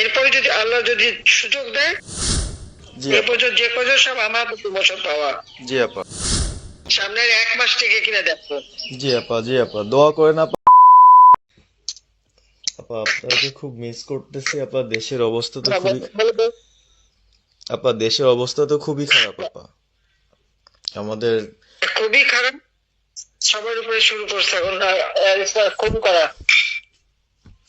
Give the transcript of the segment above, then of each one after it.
এরপরে যদি আল্লাহ যদি সুযোগ দেয় জি এ পর্যন্ত যে কজন সব আমার প্রমোশন পাওয়া। জি আপা। সামনের এক মাস থেকে কিনে দেখো। জি আপা জি আপা। দোয়া করেন আপা। আপা আপনাকে খুব মিস করতেছি আপা। দেশের অবস্থা তো খুবই আপা দেশের অবস্থা তো খুবই খারাপ আপা। আমাদের খুবই খারাপ। সবার উপরে শুরু করছে এখন খুন করা।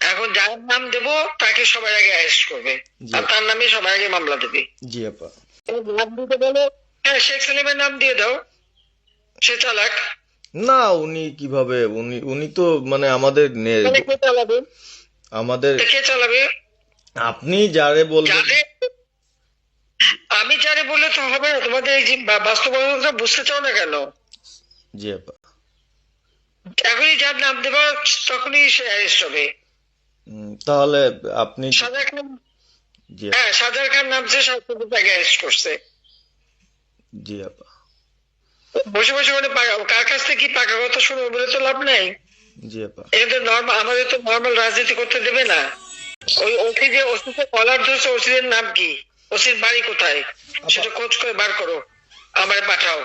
এখন যার নাম দেব তাকে সবার আগে অ্যারেস্ট করবে। আর তার নামে সবার আগে মামলা দেবে। জি আপা। নাম দিতে বলো হ্যাঁ শেখ সেলিমের নাম দিয়ে দাও। সে চালাক না উনি কীভাবে? উনি উনি তো মানে আমাদের নে- চালাবে? আমাদের কে চালাবে? আপনি যারে বলবেন আমি যারে বললে তো হবে না। তোমাদের এই বাস্তবতা বুঝতে চাও না কেন? জি আপা। এখনই যার নাম দেবা তখনই সে অ্যারেস্ট হবে। তাহলে আপনি সাজার খান হ্যাঁ সাজার খান নামছে সরকার তাকে অ্যারেস্ট করছে। জি আপা। বসে বসে মানে কার কাছ থেকে কি পাকা কথা শুনব বলে তো লাভ নাই। জি আপা। তো নর্মাল আমাদের তো নর্মাল রাজনীতি করতে দেবে না। ওই ওসি যে ওসিতে কলার ধরছে ওসিদের নাম কি? ওসির বাড়ি কোথায়? সেটা খোঁজ করে বার করো। আমারে পাঠাও।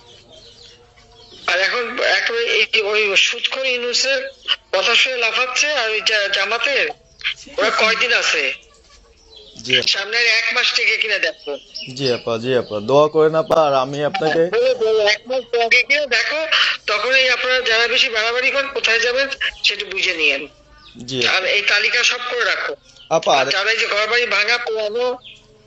আর এখন একেবারে এই ওই সুৎখর ইউনুসের কথা শুনে লাফাচ্ছে আর ওই জামাতের? ওরা কয়দিন আছে? সামনের এক মাস থেকে কিনে দেখো। জি আপা জি আপা দোয়া করেন আপা আর আমি আপনাকে এক মাস আগে কিনে দেখো তখনই আপনারা যারা বেশি বাড়াবাড়ি করেন কোথায় যাবেন সেটা বুঝে নিয়েন। জি। আর এই তালিকা সব করে রাখো। আপা যারা এই যে ঘর বাড়ি ভাঙা পোড়ানো